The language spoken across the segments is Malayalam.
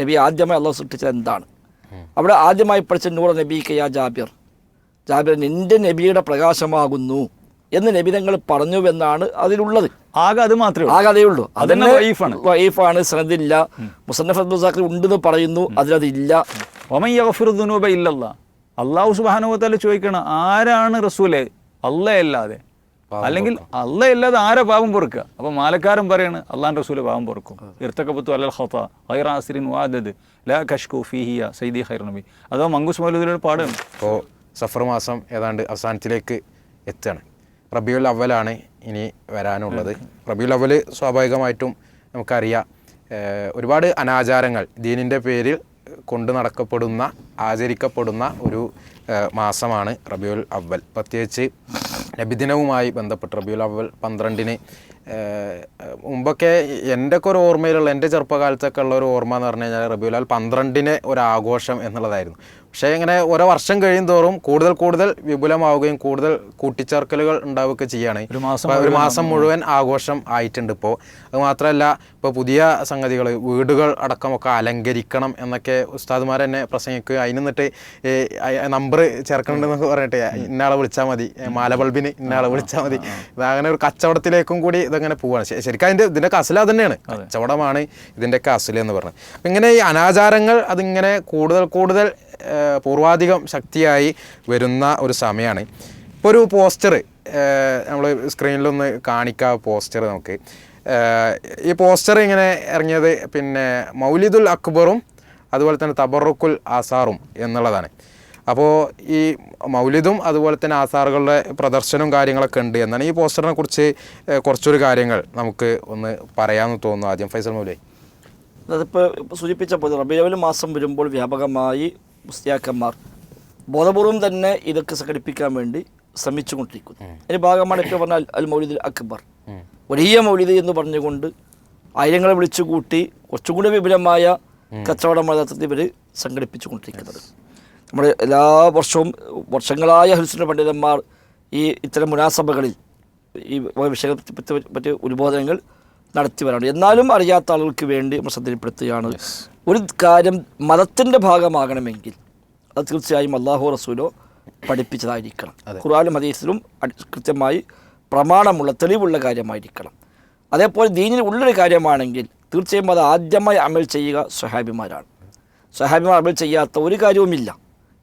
നബി ആദ്യമായി അള്ളാഹു സൃഷ്ടിച്ചത് എന്താണ്? അവിടെ ആദ്യമായി പഠിച്ച നൂറ നബി കയാ ജാബിർ. ജാബിർ നിന്റെ നബിയുടെ പ്രകാശമാകുന്നു എന്ന് നബി പറഞ്ഞു എന്നാണ് അതിലുള്ളത്. ആകെ അത് മാത്രമേ ഉള്ളൂ. ആ ഉള്ളൂ. അതന്നെ വൈഫാണ്. വൈഫാണ് സനദില്ല. മുസന്നഫ് അബ്ദുസാഖർ ഉണ്ടെന്ന് പറയുന്നു അതിലതില്ല. ഇല്ലല്ല. അള്ളാഹു സുബ്ഹാനഹു ചോദിക്കണം ആരാണ് റസൂലെ? അല്ലേ അല്ലാതെ. അല്ലെങ്കിൽ അല്ല ഇല്ലാതെ ആരെ പാപം പൊറുക്കുക? അപ്പൊ മാലക്കാരൻ പറയാണ് അള്ളാൻ റസൂൽ പാപം പൊറുക്കും. ഇർത്തക്കപ്പത്തു അല്ലൽ ഖത്ത ഖൈറാസിരിൻ വാദദ് ലാ കഷ്കു ഫീഹിയ സൈദി ഖൈർ നബി. അതോ മങ്കൂസ് മൗലൂദിലൊരു പാടാണ് ഇപ്പോൾ സഫർ മാസം ഏതാണ്ട് അവസാനത്തിലേക്ക് എത്തുകയാണ്. റബിയുൽ അവലാണ് ഇനി വരാനുള്ളത്. റബിയുൽ അവൽ സ്വാഭാവികമായിട്ടും നമുക്കറിയാം ഒരുപാട് അനാചാരങ്ങൾ ദീനിന്റെ പേരിൽ കൊണ്ടു നടക്കപ്പെടുന്ന ആചരിക്കപ്പെടുന്ന ഒരു മാസമാണ് റബിയുൽ അവൽ. പ്രത്യേകിച്ച് നബിദിനവുമായി ബന്ധപ്പെട്ട് റബിയുൽ അവൽ പന്ത്രണ്ടിന് മുമ്പൊക്കെ എന്റെ ഒക്കെ ഒരു ഓർമ്മയിലുള്ള എന്റെ ചെറുപ്പകാലത്തൊക്കെ ഉള്ള ഒരു ഓർമ്മ എന്ന് പറഞ്ഞു കഴിഞ്ഞാൽ റബിയുൽ അവൽ പന്ത്രണ്ടിന് ഒരു ആഘോഷം എന്നുള്ളതായിരുന്നു. പക്ഷേ ഇങ്ങനെ ഓരോ വർഷം കഴിയും തോറും കൂടുതൽ കൂടുതൽ വിപുലമാവുകയും കൂടുതൽ കൂട്ടിച്ചേർക്കലുകൾ ഉണ്ടാവുകയൊക്കെ ചെയ്യുകയാണ് ഒരു മാസം ഒരു മാസം മുഴുവൻ ആഘോഷം ആയിട്ടുണ്ട് ഇപ്പോൾ അത് മാത്രമല്ല ഇപ്പോൾ പുതിയ സംഗതികൾ വീടുകൾ അടക്കമൊക്കെ അലങ്കരിക്കണം എന്നൊക്കെ ഉസ്താദ്മാർ തന്നെ പ്രസംഗിക്കുകയും അതിന് എന്നിട്ട് നമ്പർ ചേർക്കണമെന്നൊക്കെ പറഞ്ഞിട്ട് ഇന്നയാളെ വിളിച്ചാൽ മതി. മാല ബൾബിന് ഇന്നയാളെ വിളിച്ചാൽ മതി. അങ്ങനെ ഒരു കച്ചവടത്തിലേക്കും കൂടി ഇതങ്ങനെ പോവാണ്. ശ- ശരിക്കും അതിന്റെ ഇതിന്റെയൊക്കെ അസല അത്. തന്നെയാണ് കച്ചവടമാണ് ഇതിന്റെയൊക്കെ അസൽ എന്ന് പറഞ്ഞത് അപ്പം ഇങ്ങനെ ഈ അനാചാരങ്ങൾ അതിങ്ങനെ കൂടുതൽ കൂടുതൽ പൂർവാധികം ശക്തിയായി വരുന്ന ഒരു സമയമാണ് ഇപ്പോൾ ഒരു പോസ്റ്റർ നമ്മൾ സ്ക്രീനിലൊന്ന് കാണിക്കാം പോസ്റ്റർ നമുക്ക്. ഈ പോസ്റ്റർ ഇങ്ങനെ ഇറങ്ങിയത് പിന്നെ മൗലിദുൽ അക്ബറും അതുപോലെ തന്നെ തബറുക്കുൽ ആസാറും എന്നുള്ളതാണ്. അപ്പോൾ ഈ മൗലിദും അതുപോലെ തന്നെ ആസാറുകളുടെ പ്രദർശനവും കാര്യങ്ങളൊക്കെ ഉണ്ട് എന്നാണ് ഈ പോസ്റ്ററിനെ കുറിച്ച് കുറച്ചൊരു കാര്യങ്ങൾ നമുക്ക് ഒന്ന് പറയാമെന്ന് തോന്നുന്നു ആദ്യം. ഫൈസൽ മൗലി അതിപ്പോൾ സൂചിപ്പിച്ച പോലെ റബിയവൽ മാസം വരുമ്പോൾ വ്യാപകമായി മുസ്ലിയാക്കന്മാർ ബോധപൂർവം തന്നെ ഇതൊക്കെ സംഘടിപ്പിക്കാൻ വേണ്ടി ശ്രമിച്ചുകൊണ്ടിരിക്കുന്നു. അതിന് ഭാഗമാണ് ഇപ്പോൾ പറഞ്ഞ അൽ- മൗലിദ് അക്ബർ. വലിയ മൗലിദ് എന്ന് പറഞ്ഞുകൊണ്ട് ആയിരങ്ങളെ വിളിച്ചു കൂട്ടി കുറച്ചുകൂടി വിപുലമായ കച്ചവട മതത്തിൽ ഇവർ സംഘടിപ്പിച്ചു കൊണ്ടിരിക്കുന്നത് നമ്മുടെ എല്ലാ വർഷവും വർഷങ്ങളായ ഹരിസുന പണ്ഡിതന്മാർ ഈ ഇത്തരം മുനാസഭകളിൽ ഈ വിഷയത്തെ പറ്റി പറ്റി ഉത്ബോധനങ്ങൾ നടത്തി വരാറുണ്ട്. എന്നാലും അറിയാത്ത ആളുകൾക്ക് വേണ്ടി നമ്മൾ ശ്രദ്ധയിൽപ്പെടുത്തുകയാണ്. ഒരു കാര്യം മതത്തിന്റെ ഭാഗമാകണമെങ്കിൽ അത് തീർച്ചയായും അള്ളാഹു റസൂലോ പഠിപ്പിച്ചതായിരിക്കണം. ഖുറാനും ഹദീസിലും കൃത്യമായി പ്രമാണമുള്ള തെളിവുള്ള കാര്യമായിരിക്കണം. അതേപോലെ ദീനിൽ ഉള്ളൊരു കാര്യമാണെങ്കിൽ തീർച്ചയായും അത് ആദ്യമായി അമൽ ചെയ്യുക സ്വഹാബിമാരാണ്. സ്വഹാബിമാർ അമൽ ചെയ്യാത്ത ഒരു കാര്യവുമില്ല.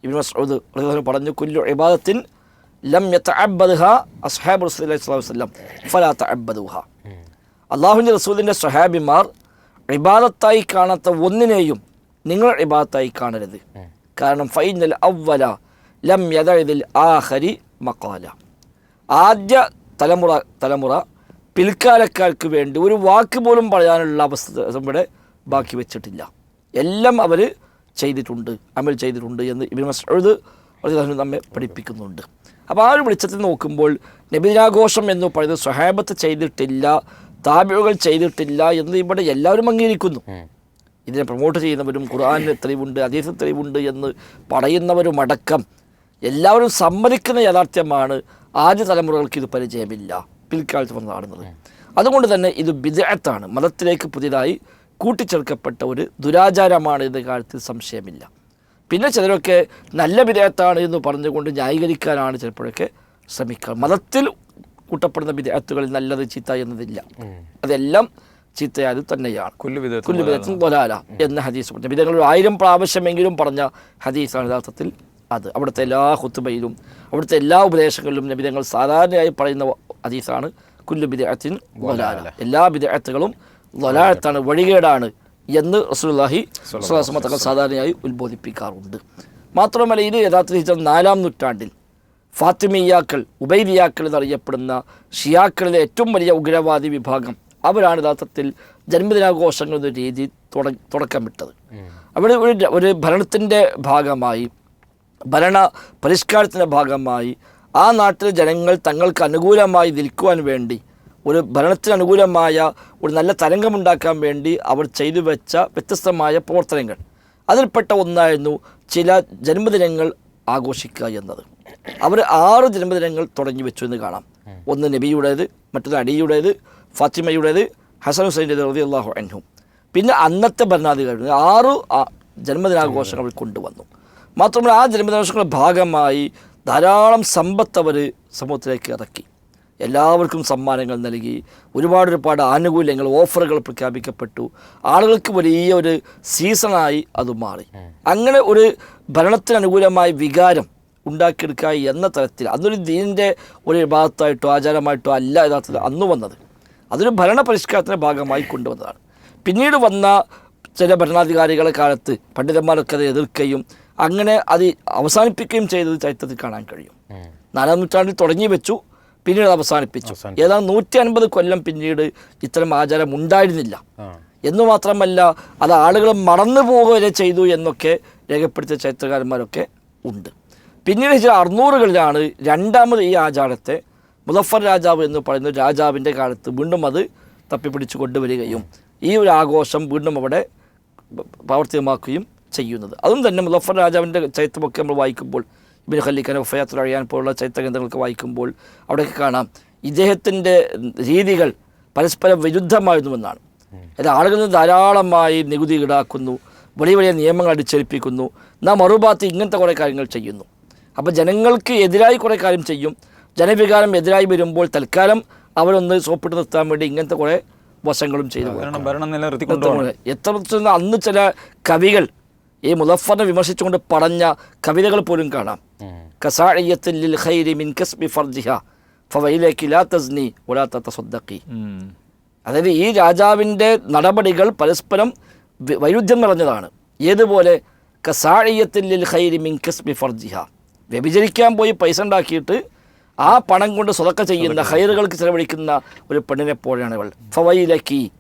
ഇബിൻ പറഞ്ഞു കുല്ലു ഇബാദത്തിൻ ലം യത്ത അബ്ബദ്ഹ അസ്ഹാബ് റസൂലി സ്വലാം ഫലാ തഅബ്ബദുഹ. അള്ളാഹുവിന്റെ റസൂലിന്റെ സഹാബിമാർ ഇബാദത്തായി കാണാത്ത ഒന്നിനെയും നിങ്ങൾ ഇബാദത്തായി കാണരുത്. കാരണം ഫൈനൽ അവല ലം യഥിൽ ആഖരി മഖാല. ആദ്യ തലമുറ തലമുറ പിൽക്കാലക്കാർക്ക് വേണ്ടി ഒരു വാക്ക് പോലും പറയാനുള്ള അവസ്ഥ ഇവിടെ ബാക്കി വെച്ചിട്ടില്ല. എല്ലാം അവർ ചെയ്തിട്ടുണ്ട് അമൽ ചെയ്തിട്ടുണ്ട് എന്ന് ഇബിൻ മസ്ഊദ് നമ്മെ പഠിപ്പിക്കുന്നുണ്ട്. അപ്പോൾ ആ ഒരു വെളിച്ചത്തിൽ നോക്കുമ്പോൾ നബിദിനാഘോഷം എന്ന് പറയുന്നത് സ്വഹാബത്ത് ചെയ്തിട്ടില്ല താബിഴുകൾ ചെയ്തിട്ടില്ല എന്ന് ഇവിടെ എല്ലാവരും അംഗീകരിക്കുന്നു. ഇതിനെ പ്രൊമോട്ട് ചെയ്യുന്നവരും ഖുർആാനിന് തെളിവുണ്ട് അതീസ് തെളിവുണ്ട് എന്ന് പറയുന്നവരും അടക്കം എല്ലാവരും സമ്മതിക്കുന്ന യാഥാർത്ഥ്യമാണ് ആദ്യ തലമുറകൾക്ക് ഇത് പരിചയമില്ല. പിൽക്കാലത്ത് വന്ന് കാണുന്നത്. അതുകൊണ്ട് തന്നെ ഇത് വിദഗ്ധത്താണ് മതത്തിലേക്ക് പുതിയതായി കൂട്ടിച്ചേർക്കപ്പെട്ട ഒരു ദുരാചാരമാണ് എന്ന കാര്യത്തിൽ സംശയമില്ല. പിന്നെ ചിലരൊക്കെ നല്ല വിദഗ്ധത്താണ് എന്ന് പറഞ്ഞുകൊണ്ട് ന്യായീകരിക്കാനാണ് ചിലപ്പോഴൊക്കെ ശ്രമിക്കുക. മതത്തിൽ കൂട്ടപ്പെടുന്ന വിധേയത്തുകളിൽ നല്ലത് ചീത്ത എന്നതില്ല. അതെല്ലാം ചീത്തയായത് തന്നെയാണ്. കുല്ലു വിധത്തിൽ കുല്ലു എന്ന ഹദീസ് പറഞ്ഞു. വിധങ്ങൾ ഒരു ആയിരം പ്രാവശ്യമെങ്കിലും പറഞ്ഞ ഹദീസാണ് യഥാർത്ഥത്തിൽ അത്. അവിടുത്തെ എല്ലാ ഹുത്തുബയിലും അവിടുത്തെ എല്ലാ ഉപദേശങ്ങളിലും നബിതങ്ങൾ സാധാരണയായി പറയുന്ന ഹദീസാണ് കുല്ലു ബിദഅത്തിൻ ദൊലാല. എല്ലാ ബിദഅത്തുകളും ദൊലാലത്താണ് വഴികേടാണ് എന്ന് സ്വല്ലല്ലാഹു അലൈഹി തങ്ങൾ സാധാരണയായി ഉത്ബോധിപ്പിക്കാറുണ്ട്. മാത്രമല്ല ഇത് യഥാർത്ഥത്തിൽ നാലാം നൂറ്റാണ്ടിൽ ഫാത്തിമിയാക്കൾ ഉബൈദിയാക്കൾ എന്നറിയപ്പെടുന്ന ഷിയാക്കളിലെ ഏറ്റവും വലിയ ഉഗ്രവാദി വിഭാഗം അവരാണ് യഥാർത്ഥത്തിൽ ജന്മദിനാഘോഷങ്ങൾ എന്ന രീതി തുട- തുടക്കം വിട്ടത് അവിടെ ഒരു ഒരു ഭരണത്തിന്റെ ഭാഗമായി ഭരണ പരിഷ്കാരത്തിന്റെ ഭാഗമായി ആ നാട്ടിലെ ജനങ്ങൾ തങ്ങൾക്ക് അനുകൂലമായി നിൽക്കുവാൻ വേണ്ടി ഒരു ഭരണത്തിന് അനുകൂലമായ ഒരു നല്ല തരംഗമുണ്ടാക്കാൻ വേണ്ടി അവർ ചെയ്തു വെച്ച വ്യത്യസ്തമായ പ്രവർത്തനങ്ങൾ. അതിൽപ്പെട്ട ഒന്നായിരുന്നു ചില ജന്മദിനങ്ങൾ ആഘോഷിക്കുക എന്നത്. അവർ ആറ് ജന്മദിനങ്ങൾ തുടങ്ങി വെച്ചു എന്ന് കാണാം. ഒന്ന് നബിയുടേത് മറ്റൊന്ന് അടിയുടേത് ഫാത്തിമയുടേത് ഹസൻ ഹുസൈന്റെ റതി അള്ളാഹു അൻഹും. പിന്നെ അന്നത്തെ ഭരണാധികാരി ആറ് ജന്മദിനാഘോഷങ്ങൾ കൊണ്ടുവന്നു. മാത്രമല്ല ആ ജന്മദിനാഘോഷങ്ങളുടെ ഭാഗമായി ധാരാളം സമ്പത്ത് അവർ സമൂഹത്തിലേക്ക് ഇറക്കി. എല്ലാവർക്കും സമ്മാനങ്ങൾ നൽകി ഒരുപാട് ഒരുപാട് ആനുകൂല്യങ്ങൾ ഓഫറുകൾ പ്രഖ്യാപിക്കപ്പെട്ടു. ആളുകൾക്ക് വലിയ ഒരു സീസണായി അത് മാറി. അങ്ങനെ ഒരു ഭരണത്തിന് അനുകൂലമായ വികാരം ഉണ്ടാക്കിയെടുക്കുക എന്ന തരത്തിൽ അന്നൊരു ദീനിന്റെ ഒരു വിഭാഗത്തായിട്ടോ ആചാരമായിട്ടോ അല്ല യഥാർത്ഥത്തിൽ അന്ന് വന്നത്. അതൊരു ഭരണ പരിഷ്കാരത്തിന്റെ ഭാഗമായി കൊണ്ടുവന്നതാണ്. പിന്നീട് വന്ന ചില ഭരണാധികാരികളെ കാലത്ത് പണ്ഡിതന്മാരൊക്കെ അത് എതിർക്കുകയും അങ്ങനെ അത് അവസാനിപ്പിക്കുകയും ചെയ്തത് ചരിത്രത്തിൽ കാണാൻ കഴിയും. നാലാം നൂറ്റാണ്ടിൽ തുടങ്ങി വെച്ചു പിന്നീട് അത് അവസാനിപ്പിച്ചു. ഏതാണ്ട് നൂറ്റി അൻപത് കൊല്ലം പിന്നീട് ഇത്തരം ആചാരം ഉണ്ടായിരുന്നില്ല. എന്ന് മാത്രമല്ല അത് ആളുകൾ മറന്നു വരെ ചെയ്തു എന്നൊക്കെ രേഖപ്പെടുത്തിയ ചരിത്രകാരന്മാരൊക്കെ ഉണ്ട്. പിന്നീട് ചില അറുന്നൂറുകളിലാണ് രണ്ടാമത് ഈ ആചാരത്തെ മുസഫർ രാജാവ് എന്ന് പറയുന്ന രാജാവിന്റെ കാലത്ത് വീണ്ടും അത് തപ്പിപ്പിടിച്ച് കൊണ്ടുവരികയും ഈ ഒരു ആഘോഷം വീണ്ടും അവിടെ പ്രാവർത്തികമാക്കുകയും ചെയ്യുന്നത്. അതും തന്നെ മുസഫർ രാജാവിന്റെ ചരിത്രമൊക്കെ നമ്മൾ വായിക്കുമ്പോൾ ഇബിൻ ഖല്ലിഖാൻ വഫയാത്തുൽ അഴിയാൻ പോലുള്ള ചരിത്ര ഗ്രന്ഥങ്ങളൊക്കെ വായിക്കുമ്പോൾ അവിടെയൊക്കെ കാണാം ഇദ്ദേഹത്തിന്റെ രീതികൾ പരസ്പരം വിരുദ്ധമായിരുന്നുവെന്നാണ്. അതായത് ആളുകളിൽ നിന്ന് ധാരാളമായി നികുതി ഈടാക്കുന്നു വലിയ വലിയ നിയമങ്ങൾ അടിച്ചേൽപ്പിക്കുന്നു നാം മറുഭാഗത്ത് ഇങ്ങനത്തെ കുറേ കാര്യങ്ങൾ ചെയ്യുന്നു. അപ്പോൾ ജനങ്ങൾക്ക് എതിരായി കുറേ കാര്യം ചെയ്യും. ജനവികാരം എതിരായി വരുമ്പോൾ തൽക്കാലം അവരൊന്ന് സോപ്പിട്ട് നിർത്താൻ വേണ്ടി ഇങ്ങനത്തെ കുറേ വശങ്ങളും ചെയ്തു. എത്ര അന്ന് ചില കവികൾ ഈ മുലഫറിനെ വിമർശിച്ചുകൊണ്ട് പറഞ്ഞ കവിതകൾ പോലും കാണാം. കസാഴിയത്തിൽ മിൻ കസ്ബി ഫർജിഹ ലാ തസ്നി. അതായത് ഈ രാജാവിന്റെ നടപടികൾ പരസ്പരം വൈരുദ്ധ്യം നിറഞ്ഞതാണ്. ഏതുപോലെ കസാഴിയത്തിൽ ഖൈരി മിൻ കസ്ബി ഫർജിഹ വ്യഭിചരിക്കാൻ പോയി പൈസ ഉണ്ടാക്കിയിട്ട് ആ പണം കൊണ്ട് സ്വതക്ക ചെയ്യുന്ന ഹൈറുകൾക്ക് ചെലവഴിക്കുന്ന ഒരു പെണ്ണിനെ പോലെയാണ് ഇവൾ. ഫവൈലക്കി.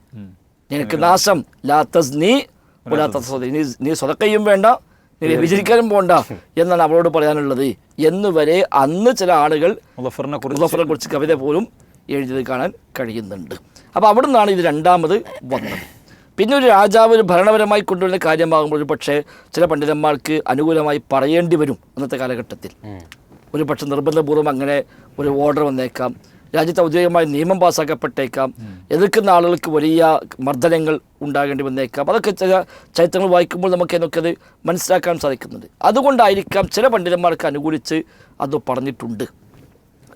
നിനക്ക് നാശം. ലാ തസ്നി. നീ നീ സ്വതക്കയും വേണ്ട. നീ വ്യഭിചരിക്കാനും പോണ്ട എന്നാണ് അവളോട് പറയാനുള്ളത്. എന്ന് വരെ അന്ന് ചില ആളുകൾ മുസഫറിനെ കുറിച്ച് കവിത പോലും എഴുതിയത് കാണാൻ കഴിയുന്നുണ്ട്. അപ്പോൾ അവിടുന്നാണ് നിന്നാണ് ഇത് രണ്ടാമത് വന്നത്. പിന്നെ ഒരു രാജാവ് ഒരു ഭരണപരമായി കൊണ്ടുവരുന്ന കാര്യമാകുമ്പോൾ ഒരു പക്ഷേ ചില പണ്ഡിതന്മാർക്ക് അനുകൂലമായി പറയേണ്ടി വരും അന്നത്തെ കാലഘട്ടത്തിൽ. ഒരു പക്ഷേ നിർബന്ധപൂർവം അങ്ങനെ ഒരു ഓർഡർ വന്നേക്കാം. രാജ്യത്ത് ഔദ്യോഗികമായി നിയമം പാസ്സാക്കപ്പെട്ടേക്കാം എതിർക്കുന്ന ആളുകൾക്ക് വലിയ മർദ്ദനങ്ങൾ ഉണ്ടാകേണ്ടി വന്നേക്കാം. അതൊക്കെ ചില ചരിത്രങ്ങൾ വായിക്കുമ്പോൾ നമുക്ക് എന്നൊക്കെ അത് മനസ്സിലാക്കാൻ സാധിക്കുന്നുണ്ട് അതുകൊണ്ടായിരിക്കാം ചില പണ്ഡിതന്മാർക്ക് അനുകൂലിച്ച് അത് പറഞ്ഞിട്ടുണ്ട്.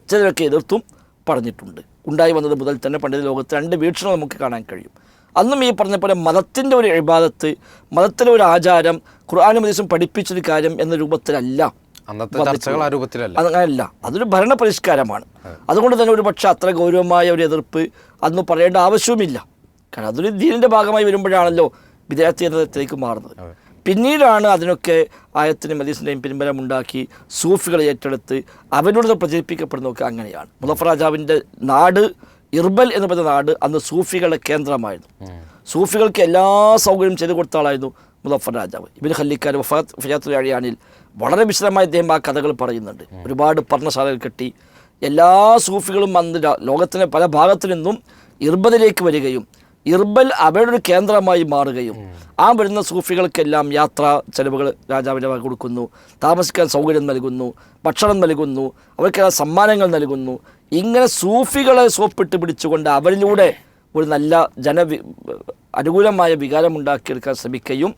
ചിലരൊക്കെ എതിർത്തും പറഞ്ഞിട്ടുണ്ട്. ഉണ്ടായി വന്നത് മുതൽ തന്നെ പണ്ഡിത ലോകത്ത് രണ്ട് വീക്ഷണം നമുക്ക് കാണാൻ കഴിയും. അന്നും ഈ പറഞ്ഞ പോലെ മതത്തിന്റെ ഒരു ഇബാദത്ത് മതത്തിലെ ഒരു ആചാരം ഖുർആാനും ഹദീസും പഠിപ്പിച്ചൊരു കാര്യം എന്ന രൂപത്തിലല്ല അന്നത്തെ ചർച്ചകൾ ആ രൂപത്തിലല്ല. അങ്ങനെയല്ല. അതൊരു ഭരണ പരിഷ്കാരമാണ് അതുകൊണ്ട് തന്നെ ഒരു പക്ഷേ അത്ര ഗൗരവമായ ഒരു എതിർപ്പ് അന്ന് പറയേണ്ട ആവശ്യവുമില്ല. കാരണം അതൊരു ദീനിന്റെ ഭാഗമായി വരുമ്പോഴാണല്ലോ വിദ്യാർത്ഥി എന്നതിലേക്ക് മാറുന്നത്. പിന്നീടാണ് അതിനൊക്കെ ആയത്തിനും മദീസിന്റെയും പിൻബലമുണ്ടാക്കി സൂഫികളെ ഏറ്റെടുത്ത് അവരോട് പ്രചരിപ്പിക്കപ്പെടുന്നതൊക്കെ അങ്ങനെയാണ്. മുലഫ് രാജാവിന്റെ നാട് ഇർബൽ എന്ന് പറഞ്ഞ നാട് അന്ന് സൂഫികളുടെ കേന്ദ്രമായിരുന്നു. സൂഫികൾക്ക് എല്ലാ സൗകര്യവും ചെയ്തു കൊടുത്ത ആളായിരുന്നു മുസഫർ രാജാവ്. ഇബിൻ ഖല്ലിക്കാർ വഫാത്ത് ഫിയാത്തുൽ അഴിയാനിൽ വളരെ വിശദമായി അദ്ദേഹം ആ കഥകൾ പറയുന്നുണ്ട്. ഒരുപാട് പർണശാലകൾ കെട്ടി എല്ലാ സൂഫികളും വന്ന് ലോകത്തിന്റെ പല ഭാഗത്തു നിന്നും ഇർബലിലേക്ക് വരികയും ഇർബൽ അവരുടെ ഒരു കേന്ദ്രമായി മാറുകയും ആ വരുന്ന സൂഫികൾക്കെല്ലാം യാത്രാ ചെലവുകൾ രാജാവിന്റെ കൊടുക്കുന്നു. താമസിക്കാൻ സൗകര്യം നൽകുന്നു ഭക്ഷണം നൽകുന്നു അവർക്കെല്ലാം സമ്മാനങ്ങൾ നൽകുന്നു. ഇങ്ങനെ സൂഫികളെ സോപ്പിട്ട് പിടിച്ചുകൊണ്ട് അവരിലൂടെ ഒരു നല്ല ജന അനുകൂലമായ വികാരം ഉണ്ടാക്കിയെടുക്കാൻ ശ്രമിക്കുകയും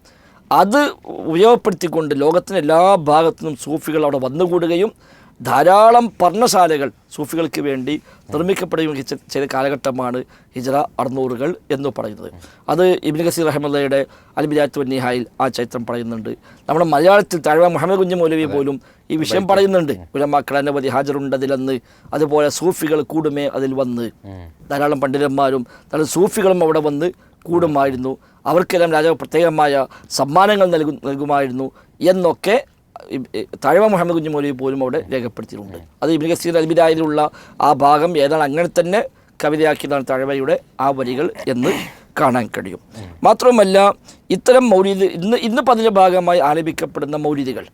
അത് ഉപയോഗപ്പെടുത്തിക്കൊണ്ട് ലോകത്തിന്റെ എല്ലാ ഭാഗത്തു നിന്നും സൂഫികൾ അവിടെ വന്നുകൂടുകയും ധാരാളം പർണശാലകൾ സൂഫികൾക്ക് വേണ്ടി നിർമ്മിക്കപ്പെടുകയും ചെയ്ത കാലഘട്ടമാണ് ഹിജറ അറുന്നൂറുകൾ എന്ന് പറയുന്നത്. അത് ഇബിൻ ഖസീർ അഹമ്മദയുടെ അൽബിരാത്ത് വന്നിഹായിൽ ആ ചരിത്രം പറയുന്നുണ്ട്. നമ്മുടെ മലയാളത്തിൽ താഴ്വ മുഹമ്മദ് കുഞ്ഞു മൗലവി പോലും ഈ വിഷയം പറയുന്നുണ്ട്. ഉലമാക്കൾ അനവധി ഹാജറുണ്ട് അതിലെന്ന് അതുപോലെ സൂഫികൾ കൂടുമേ അതിൽ വന്ന്. ധാരാളം പണ്ഡിതന്മാരും ധാരാളം സൂഫികളും അവിടെ വന്ന് കൂടുമായിരുന്നു. അവർക്കെല്ലാം രാജാവ് പ്രത്യേകമായ സമ്മാനങ്ങൾ നൽകും നൽകുമായിരുന്നു എന്നൊക്കെ താഴ്വ മുഹമ്മദ് കുഞ്ഞു മൗലവി പോലും അവിടെ രേഖപ്പെടുത്തിയിട്ടുണ്ട്. അത് ഇബിൻ കസീർ അൽബിരായിലുള്ള ആ ഭാഗം ഏതാണ്? അങ്ങനെ തന്നെ കവിതയാക്കിയതാണ് താഴ്വയുടെ ആ വരികൾ എന്ന് കാണാൻ കഴിയും. മാത്രവുമല്ല ഇത്തരം മൗലിദ് ഇന്ന് ഇന്ന് പതിന്റെ ഭാഗമായി ആലപിക്കപ്പെടുന്ന മൗലിദുകൾ.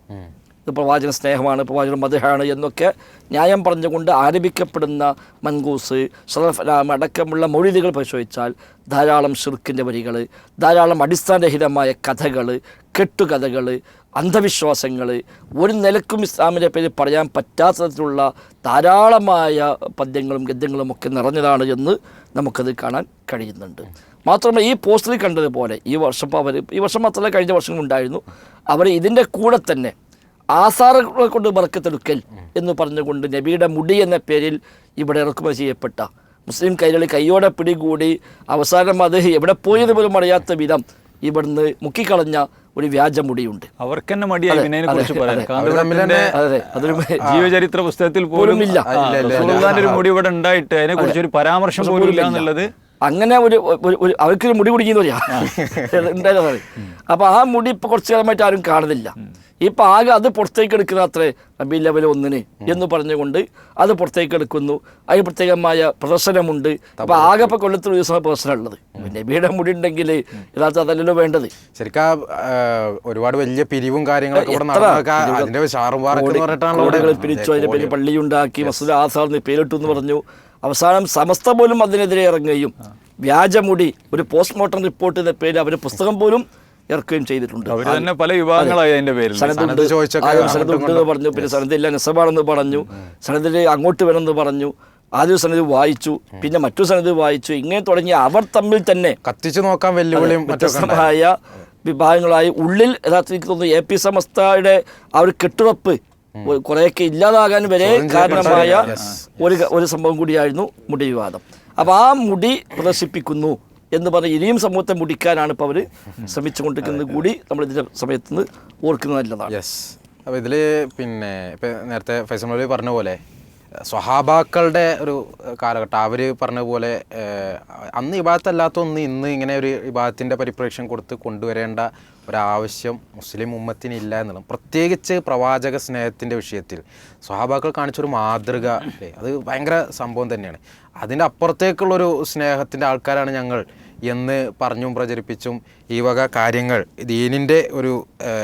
ഇത് പ്രവാചക സ്നേഹമാണ് പ്രവാചക മതഹാണ് എന്നൊക്കെ ന്യായം പറഞ്ഞുകൊണ്ട് ആരംഭിക്കപ്പെടുന്ന മൻകൂസ് സലഫലാം അടക്കമുള്ള മൊഴിലുകൾ പരിശോധിച്ചാൽ ധാരാളം ഷിർക്കിന്റെ വരികൾ ധാരാളം അടിസ്ഥാനരഹിതമായ കഥകൾ കെട്ടുകഥകൾ അന്ധവിശ്വാസങ്ങൾ ഒരു നിലക്കും ഇസ്ലാമിനെ പേര് പറയാൻ പറ്റാത്ത തരത്തിലുള്ള ധാരാളമായ പദ്യങ്ങളും ഗദ്യങ്ങളും ഒക്കെ നിറഞ്ഞതാണ് എന്ന് നമുക്കത് കാണാൻ കഴിയുന്നുണ്ട്. മാത്രമല്ല ഈ പോസ്റ്ററിൽ കണ്ടതുപോലെ ഈ വർഷം അവർ ഈ വർഷം മാത്രമല്ല കഴിഞ്ഞ വർഷം ഉണ്ടായിരുന്നു. അവർ ഇതിന്റെ കൂടെ തന്നെ ആസാറുകളെ കൊണ്ട് വറക്കത്തെടുക്കൽ എന്ന് പറഞ്ഞുകൊണ്ട് നബിയുടെ മുടി എന്ന പേരിൽ ഇവിടെ ഇറക്കുമതി ചെയ്യപ്പെട്ട മുസ്ലിം കൈരളി കൈയോടെ പിടികൂടി അവസാനം അത് എവിടെ പോയത് പോലും അറിയാത്ത വിധം ഇവിടുന്ന് മുക്കിക്കളഞ്ഞ ഒരു വ്യാജമുടിയുണ്ട്. അവർക്ക് തന്നെ മടിയായി ജീവചരിത്ര പുസ്തകത്തിൽ പോലും ഇല്ല. ഒരു മുടി ഇവിടെ ഉണ്ടായിട്ട് അതിനെ കുറിച്ച് ഒരു പരാമർശം പോലും ഇല്ല എന്നുള്ളത് അങ്ങനെ ഒരു ഒരു- അവർക്കൊരു മുടി കുടിക്കുന്നു പറയാ അപ്പൊ ആ മുടി ഇപ്പൊ കുറച്ചു കാലമായിട്ട് ആരും കാണുന്നില്ല. ഇപ്പൊ ആകെ അത് പുറത്തേക്ക് എടുക്കുന്ന അത്രേ നബി ലെവൽ ഒന്നിന് എന്ന് പറഞ്ഞുകൊണ്ട് അത് പുറത്തേക്ക് എടുക്കുന്നു. അതിന് പ്രത്യേകമായ പ്രദർശനമുണ്ട്. അപ്പൊ ആകെ ഇപ്പൊ കൊല്ലത്തിൽ ഒരു ദിവസമാണ് പ്രദർശനം ഉള്ളത് നബിയുടെ മുടി ഉണ്ടെങ്കിൽ യഥാർത്ഥ അതല്ലല്ലോ വേണ്ടത്. ശരിക്കും ഒരുപാട് വലിയ പിരിവും കാര്യങ്ങളൊക്കെ പിരിച്ചു അതിന്റെ പേര് പള്ളിയുണ്ടാക്കി മസൂദ് ആസാറിന് പേരിട്ടു എന്ന് പറഞ്ഞു. അവസാനം സമസ്ത പോലും അതിനെതിരെ ഇറങ്ങുകയും വ്യാജമുടി ഒരു പോസ്റ്റ്മോർട്ടം റിപ്പോർട്ട് എന്ന പേര് അവർ പുസ്തകം പോലും ഇറക്കുകയും ചെയ്തിട്ടുണ്ട്. അവർ തന്നെ പല വിഭാഗങ്ങളായി അതിന്റെ പേരിൽ. സനതുണ്ട് സനത് പറഞ്ഞു പിന്നെ സനദില്ല നെസബാണെന്ന് പറഞ്ഞു സനദിൽ അങ്ങോട്ട് വേണമെന്ന് പറഞ്ഞു. ആദ്യം സനത് വായിച്ചു പിന്നെ മറ്റു സനത് വായിച്ചു. ഇങ്ങനെ തുടങ്ങി അവർ തമ്മിൽ തന്നെ കത്തിച്ചു നോക്കാൻ വെല്ലുവിളിയും. വ്യത്യസ്തമായ വിഭാഗങ്ങളായി ഉള്ളിൽ യഥാർത്ഥത്തിൽ തോന്നുന്നു എ പി സമസ്തയുടെ ആ ഒരു കെട്ടുറപ്പ് കുറേയൊക്കെ ഇല്ലാതാകാൻ വരെ കാരണമായ ഒരു ഒരു സംഭവം കൂടിയായിരുന്നു മുടി വിവാദം. അപ്പോൾ ആ മുടി പ്രദർശിപ്പിക്കുന്നു. എന്ന് പറഞ്ഞ് ഇനിയും സമൂഹത്തെ മുടിക്കാനാണ് ഇപ്പോൾ അവർ ശ്രമിച്ചുകൊണ്ടിരിക്കുന്നത് കൂടി നമ്മൾ ഇതിന്റെ സമയത്ത് നിന്ന് ഓർക്കുന്നത് നല്ലതാണ്. യെസ് അപ്പോൾ ഇതിൽ പിന്നെ ഇപ്പം നേരത്തെ ഫൈസൽ പറഞ്ഞ പോലെ സ്വഹാബാക്കളുടെ ഒരു കാലഘട്ടം. അവർ പറഞ്ഞ പോലെ അന്ന് വിഭാഗത്തല്ലാത്ത ഒന്ന് ഇന്ന് ഇങ്ങനെ ഒരു വിഭാഗത്തിന്റെ പരിപ്രേക്ഷ്യം കൊടുത്ത് കൊണ്ടുവരേണ്ട ഒരാവശ്യം മുസ്ലിം ഉമ്മത്തിനില്ല എന്നുള്ളത്. പ്രത്യേകിച്ച് പ്രവാചക സ്നേഹത്തിന്റെ വിഷയത്തിൽ സ്വഹാബാക്കൾ കാണിച്ചൊരു മാതൃക അത് ഭയങ്കര സംഭവം തന്നെയാണ്. അതിന്റെ അപ്പുറത്തേക്കുള്ളൊരു സ്നേഹത്തിന്റെ ആൾക്കാരാണ് ഞങ്ങൾ. എന്ന് പറഞ്ഞും പ്രചരിപ്പിച്ചും ഈ വക കാര്യങ്ങൾ ദീനിന്റെ ഒരു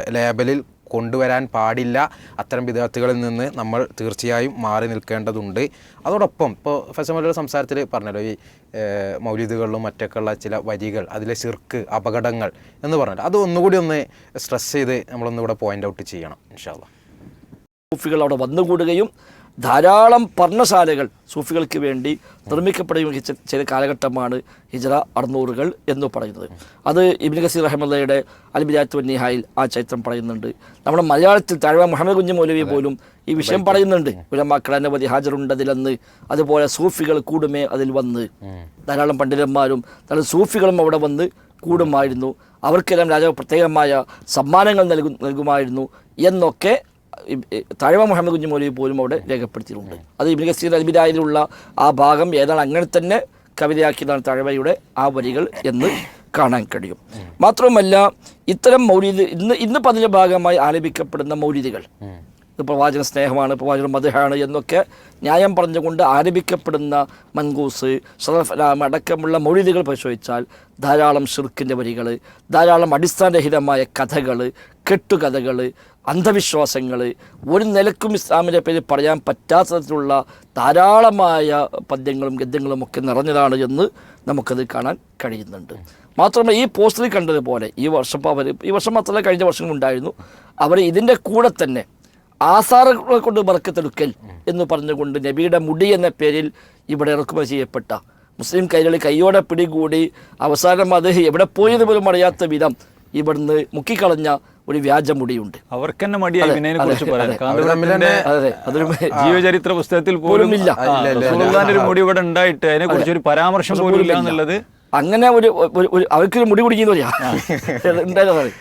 ലേബലിൽ കൊണ്ടുവരാൻ പാടില്ല. അത്തരം വിദ്യാർത്ഥികളിൽ നിന്ന് നമ്മൾ തീർച്ചയായും മാറി നിൽക്കേണ്ടതുണ്ട്. അതോടൊപ്പം ഇപ്പോൾ ഫസമലയുടെ സംസാരത്തിൽ പറഞ്ഞല്ലോ ഈ മൗലിദുകളിലും മറ്റൊക്കെയുള്ള ചില വരികൾ അതിലെ ശിർക്ക് അപകടങ്ങൾ എന്ന് പറഞ്ഞാൽ അത് ഒന്നുകൂടി ഒന്ന് സ്ട്രെസ് ചെയ്ത് നമ്മളൊന്നിവിടെ പോയിന്റ് ഔട്ട് ചെയ്യണം ഇൻഷാല്ല അവിടെ വന്നുകൂടുകയും ധാരാളം പർണശാലകൾ സൂഫികൾക്ക് വേണ്ടി നിർമ്മിക്കപ്പെടുകയും ചെയ്ത കാലഘട്ടമാണ് ഹിജറ അറുന്നൂറുകൾ എന്ന് പറയുന്നത്. അത് ഇബിൻ ഖസീർ റഹ്മല്ലയുടെ അൽബിജാത്ത് വന്നിഹായിൽ ആ ചരിത്രം പറയുന്നുണ്ട്. നമ്മുടെ മലയാളത്തിൽ താഴ്വ മുഹമ്മദ് കുഞ്ഞ് മൗലവി പോലും ഈ വിഷയം പറയുന്നുണ്ട്. ഉലമാക്കൾ അനവധി ഹാജറുണ്ട് അതിലെന്ന് അതുപോലെ സൂഫികൾ കൂടുമേ അതിൽ വന്ന്. ധാരാളം പണ്ഡിതന്മാരും ധാരാളം സൂഫികളും അവിടെ വന്ന് കൂടുമായിരുന്നു. അവർക്കെല്ലാം രാജാവ് പ്രത്യേകമായ സമ്മാനങ്ങൾ നൽകും നൽകുമായിരുന്നു എന്നൊക്കെ താഴ്വ മുഹമ്മദ് കുഞ്ഞു മൗലവി പോലും അവിടെ രേഖപ്പെടുത്തിയിട്ടുണ്ട്. അത് ഇബിൻ കസീർ അൽബിരായിലുള്ള ആ ഭാഗം ഏതാണ് അങ്ങനെ തന്നെ കവിതയാക്കിയതാണ് താഴ്വയുടെ ആ വരികൾ എന്ന് കാണാൻ കഴിയും. മാത്രവുമല്ല ഇത്തരം മൗലിദ് ഇന്ന് ഇന്ന് പതിന്റെ ഭാഗമായി ആലപിക്കപ്പെടുന്ന മൗലിദുകൾ. പ്രവാചക സ്നേഹമാണ് പ്രവാചക മധുഹാണ് എന്നൊക്കെ ന്യായം പറഞ്ഞുകൊണ്ട് ആരംഭിക്കപ്പെടുന്ന മൻകൂസ് ഷറഫലാം അടക്കമുള്ള മൗലിദുകൾ പരിശോധിച്ചാൽ ധാരാളം ഷിർക്കിന്റെ വരികൾ ധാരാളം അടിസ്ഥാനരഹിതമായ കഥകൾ കെട്ടുകഥകൾ അന്ധവിശ്വാസങ്ങൾ ഒരു നിലക്കും ഇസ്ലാമിന്റെ പേര് പറയാൻ പറ്റാത്ത തരത്തിലുള്ള ധാരാളമായ പദ്യങ്ങളും ഗദ്യങ്ങളും ഒക്കെ നിറഞ്ഞതാണ് എന്ന് നമുക്കത് കാണാൻ കഴിയുന്നുണ്ട്. മാത്രമല്ല ഈ പോസ്റ്ററിൽ കണ്ടതുപോലെ ഈ വർഷം അവർ ഈ വർഷം മാത്രമല്ല കഴിഞ്ഞ വർഷം ഉണ്ടായിരുന്നു. അവർ ഇതിന്റെ കൂടെ തന്നെ ആസാറുകളെ കൊണ്ട് വറക്കത്തെടുക്കൽ എന്ന് പറഞ്ഞുകൊണ്ട് നബിയുടെ മുടി എന്ന പേരിൽ ഇവിടെ ഇറക്കുമതി ചെയ്യപ്പെട്ട മുസ്ലിം കൈകളിൽ കൈയോടെ പിടികൂടി അവസാനം അത് എവിടെ പോയത് പോലും അറിയാത്ത വിധം ഇവിടുന്ന് മുക്കിക്കളഞ്ഞ ഒരു വ്യാജ മുടിയുണ്ട്. അവർക്ക് തന്നെ മടിയായി പിന്നെ കുറിച്ച് പറയാൻ. ജീവചരിത്ര പുസ്തകത്തിൽ പോലും ഒരു മുടി ഇവിടെ ഉണ്ടായിട്ട് അതിനെ കുറിച്ച് ഒരു പരാമർശം പോലും ഇല്ല എന്നുള്ളത് അങ്ങനെ ഒരു ഒരു- അവർക്കൊരു മുടി കുടിക്കുന്ന പറയാ. സാറേ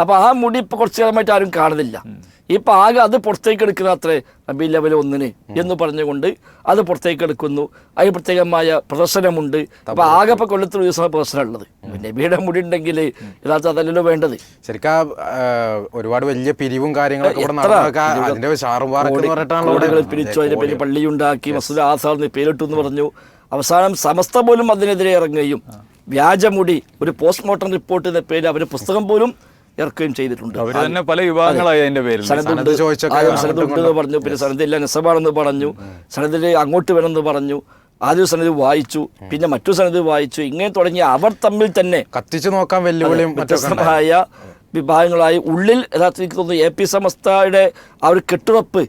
അപ്പൊ ആ മുടി ഇപ്പൊ കുറച്ചു കാലമായിട്ട് ആരും കാണുന്നില്ല. ഇപ്പൊ ആകെ അത് പുറത്തേക്ക് എടുക്കുന്ന അത്രേ നബി ലെവൽ ഒന്നിന് എന്ന് പറഞ്ഞുകൊണ്ട് അത് പുറത്തേക്ക് എടുക്കുന്നു. അതിന് പ്രത്യേകമായ പ്രദർശനമുണ്ട്. അപ്പൊ ആകെ ഇപ്പൊ കൊല്ലത്തിൽ ഒരു ദിവസമാണ് പ്രദർശനം ഉള്ളത്. നബിയുടെ മുടി ഉണ്ടെങ്കിൽ യഥാർത്ഥ അതല്ലല്ലോ വേണ്ടത്. ശരിക്കും ഒരുപാട് വലിയ പിരിവും കാര്യങ്ങളൊക്കെ പിരിച്ചു. അതിന്റെ പേര് പള്ളിയുണ്ടാക്കി മസൂദ് ആസാറിന് പേരിട്ടു എന്ന് പറഞ്ഞു. അവസാനം സമസ്ത പോലും അതിനെതിരെ ഇറങ്ങുകയും വ്യാജമുടി ഒരു പോസ്റ്റ്മോർട്ടം റിപ്പോർട്ട് എന്ന പേര് അവർ പുസ്തകം പോലും ഇറക്കുകയും ചെയ്തിട്ടുണ്ട്. അവർ തന്നെ പല വിഭാഗങ്ങളായി അതിന്റെ പേരിൽ സനതുണ്ട് പറഞ്ഞു. പിന്നെ സനതില്ല നെസബാണെന്ന് പറഞ്ഞു. സനതിൽ അങ്ങോട്ട് വേണമെന്ന് പറഞ്ഞു. ആദ്യം സനത് വായിച്ചു. പിന്നെ മറ്റു സനത് വായിച്ചു. ഇങ്ങനെ തുടങ്ങി അവർ തമ്മിൽ തന്നെ കത്തിച്ചു നോക്കാൻ വെല്ലുവിളിയും. വ്യത്യസ്തമായ വിഭാഗങ്ങളായി ഉള്ളിൽ യഥാർത്ഥത്തിൽ എ പി സമസ്തയുടെ ആ ഒരു കെട്ടുറപ്പ്